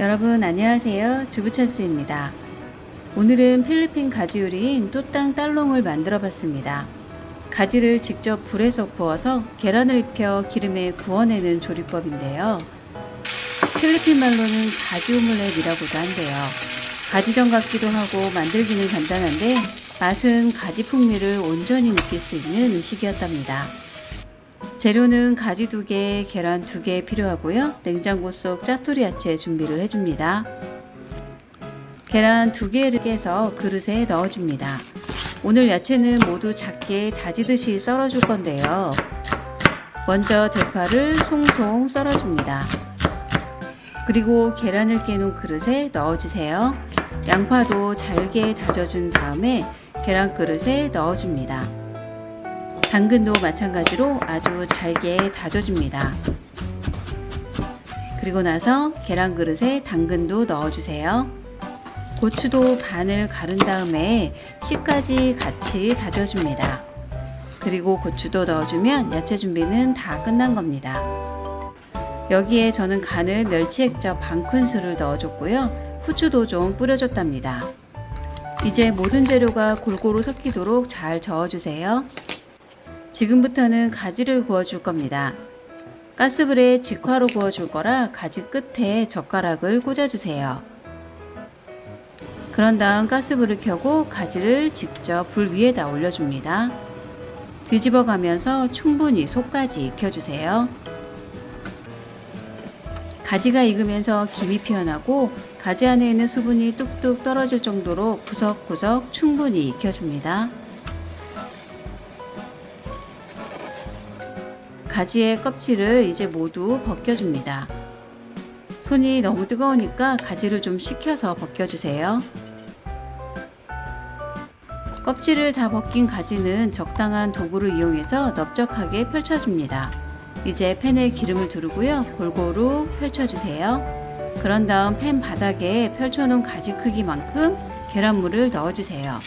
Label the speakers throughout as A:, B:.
A: 여러분 안녕하세요. 주부찬스입니다. 오늘은 필리핀 가지 요리인 또땅 딸롱을 만들어 봤습니다. 가지를 직접 불에서 구워서 계란을 입혀 기름에 구워내는 조리법인데요. 필리핀 말로는 가지 오믈렛이라고도 한대요. 가지전 같기도 하고 만들기는 간단한데 맛은 가지 풍미를 온전히 느낄 수 있는 음식이었답니다. 재료는 가지 2개, 계란 2개 필요하고요. 냉장고 속 짜투리 야채 준비를 해줍니다. 계란 2개를 깨서 그릇에 넣어줍니다. 오늘 야채는 모두 작게 다지듯이 썰어줄 건데요. 먼저 대파를 송송 썰어줍니다. 그리고 계란을 깨놓은 그릇에 넣어주세요. 양파도 잘게 다져준 다음에 계란 그릇에 넣어줍니다. 당근도 마찬가지로 아주 잘게 다져줍니다. 그리고 나서 계란 그릇에 당근도 넣어주세요. 고추도 반을 가른 다음에 씨까지 같이 다져줍니다. 그리고 고추도 넣어주면 야채 준비는 다 끝난 겁니다. 여기에 저는 간을 멸치 액젓 반 큰술을 넣어줬고요. 후추도 좀 뿌려줬답니다. 이제 모든 재료가 골고루 섞이도록 잘 저어주세요. 지금부터는 가지를 구워줄 겁니다. 가스불에 직화로 구워줄 거라 가지 끝에 젓가락을 꽂아주세요. 그런 다음 가스불을 켜고 가지를 직접 불 위에다 올려줍니다. 뒤집어 가면서 충분히 속까지 익혀주세요. 가지가 익으면서 김이 피어나고 가지 안에 있는 수분이 뚝뚝 떨어질 정도로 구석구석 충분히 익혀줍니다. 가지의 껍질을 이제 모두 벗겨줍니다. 손이 너무 뜨거우니까 가지를 좀 식혀서 벗겨주세요. 껍질을 다 벗긴 가지는 적당한 도구를 이용해서 넓적하게 펼쳐줍니다. 이제 팬에 기름을 두르고요. 골고루 펼쳐주세요. 그런 다음 팬 바닥에 펼쳐놓은 가지 크기만큼 계란물을 넣어주세요.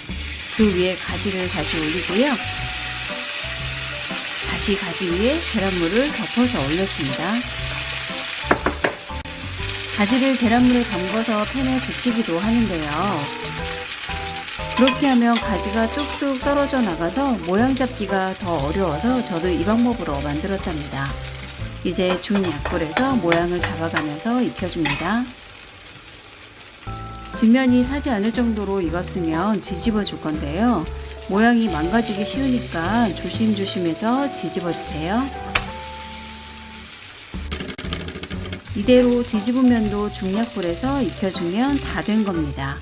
A: 그 위에 가지를 다시 올리고요. 다시 가지 위에 계란물을 덮어서 올렸습니다. 가지를 계란물에 담궈서 팬에 붙이기도 하는데요. 그렇게 하면 가지가 뚝뚝 떨어져 나가서 모양 잡기가 더 어려워서 저도 이 방법으로 만들었답니다. 이제 중약불에서 모양을 잡아가면서 익혀줍니다. 뒷면이 타지 않을 정도로 익었으면 뒤집어 줄 건데요. 모양이 망가지기 쉬우니까 조심조심해서 뒤집어 주세요. 이대로 뒤집은 면도 중약불에서 익혀주면 다 된 겁니다.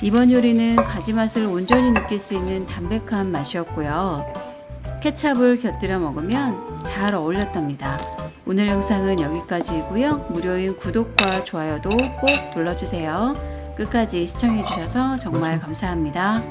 A: 이번 요리는 가지 맛을 온전히 느낄 수 있는 담백한 맛이었고요. 케찹을 곁들여 먹으면 잘 어울렸답니다. 오늘 영상은 여기까지이고요. 무료인 구독과 좋아요도 꼭 눌러주세요. 끝까지 시청해주셔서 정말 감사합니다.